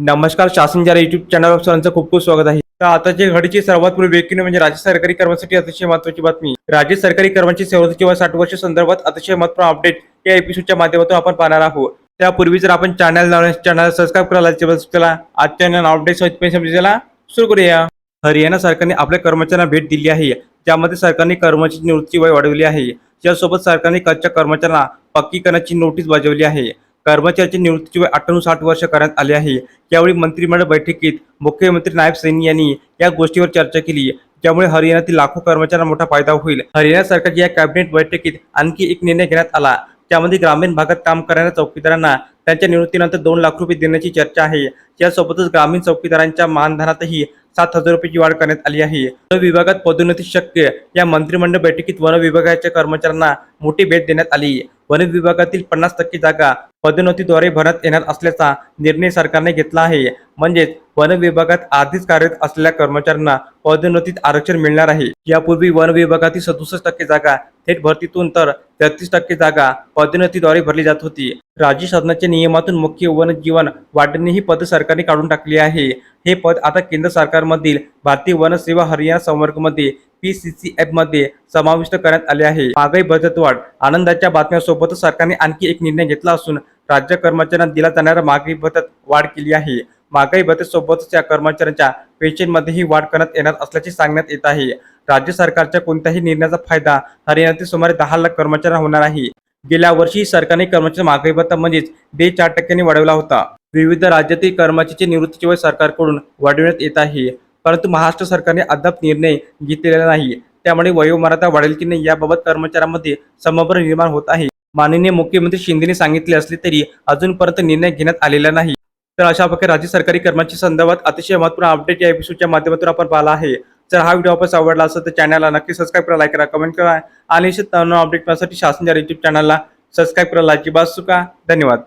नमस्कार शासन जरा युट्यूब चॅनलवर सर्वांचं खूप खूप स्वागत आहे. तर आताची घडीची सर्वात पूर्वी व्यक्ती म्हणजे राज्य सरकारी कर्मासाठी अतिशय महत्वाची बातमी. राज्य सरकारी कर्मचारी सेवेची किंवा साठ वर्ष संदर्भात अतिशय महत्त्वपूर्ण अपडेट या एपिसोडच्या माध्यमातून आपण पाहणार आहोत. त्यापूर्वी जर आपण चॅनल चॅनल सबस्क्राईब करायला चला आजच्या अपडेट समजायला सुरू करूया. हरियाणा सरकारने आपल्या कर्मचाऱ्यांना भेट दिली आहे. ज्यामध्ये सरकारने कर्मचारी निवृत्ती वय वाढवली आहे. यासोबत सरकारने कच्च्या कर्मचाऱ्यांना पक्की करण्याची नोटीस बजावली आहे. कर्मचाऱ्याची निवृत्तीची वय अठ्ठ्याण्णव साठ वर्ष करण्यात आले आहे. यावेळी मंत्रिमंडळ बैठकीत मुख्यमंत्री नायब सैनी यांनी या गोष्टीवर चर्चा केली. त्यामुळे हरियाणातील लाखो कर्मचाऱ्यांना मोठा फायदा होईल. हरियाणा सरकारच्या या कॅबिनेट बैठकीत आणखी एक निर्णय घेण्यात आला. त्यामध्ये ग्रामीण भागात काम करणाऱ्या चौकीदारांना त्यांच्या निवृत्तीनंतर दोन लाख रुपये देण्याची चर्चा आहे. यासोबतच ग्रामीण चौकीदारांच्या मानधनातही सात हजार रुपयाची वाढ करण्यात आली आहे. वन विभागात पदोन्नती शक्य या मंत्रिमंडळ बैठकीत वन विभागाच्या कर्मचाऱ्यांना मोठी भेट देण्यात आली. वन विभागातील पन्नास टक्के जागा पदोन्नतीद्वारे भरण्यात येणार असल्याचा निर्णय सरकारने घेतला आहे. म्हणजेच वन विभागात आधीच कार्यरत असलेल्या कर्मचाऱ्यांना पदोन्नतीत आरक्षण मिळणार आहे. यापूर्वी वन विभागातील सदुसष्ट टक्के जागा थेट भरतीतून तर तेहतीस टक्के जागा पदोन्नतीद्वारे भरली जात होती. राज्य शासनाच्या नियमातून मुख्य वन जीवन वाढणे ही पद सरकारने काढून टाकली आहे. हे पद आता केंद्र सरकारमधील भारतीय वन सेवा हरियाणा संवर्गमध्ये पीसीसीएफमध्ये समाविष्ट करण्यात आले आहे. महागाई बचतवाढ आनंदाच्या बातम्यासोबतच सरकारने आणखी एक निर्णय घेतला असून राज्य कर्मचाऱ्यांना दिला जाणाऱ्या महागाई भत्त्यात वाढ केली आहे. महागाई भत्त्यासोबतच या कर्मचाऱ्यांच्या पेन्शनमध्येही वाढ करण्यात येणार असल्याचे सांगण्यात येत आहे. राज्य सरकारच्या कोणत्याही निर्णयाचा फायदा हरियाणातील सुमारे दहा लाख कर्मचाऱ्यांना होणार आहे. गेल्या वर्षी सरकारने कर्मचारी महागाई भत्ता म्हणजेच दे चार टक्क्यांनी वाढवला होता. विविध राज्यातील कर्मचाऱ्यांची निवृत्तीचे वय सरकारकडून वाढविण्यात येत आहे. परंतु महाराष्ट्र सरकारने अद्याप निर्णय घेतलेला नाही. त्यामुळे वयोमर्यादा वाढेल की नाही याबाबत कर्मचाऱ्यांमध्ये समभ्र निर्माण होत आहे. माननीय मुख्यमंत्री शिंदेने सांगितले असले तरी अजूनपर्यंत निर्णय घेण्यात आलेला नाही. तर अशा प्रकारे राज्य सरकारी कर्मचारी संदर्भात अतिशय महत्त्वपूर्ण अपडेट या एपिसोडच्या माध्यमातून आपण पाहिला आहे. जर हा व्हिडिओ आपण आवडला असेल तर चॅनलला नक्की सबस्क्राईब करा लाईक करा कमेंट करा आणि असे अपडेट करण्यासाठी शासनच्या युट्यूब चॅनलला सबस्क्राईब करा. लाईक चुका धन्यवाद.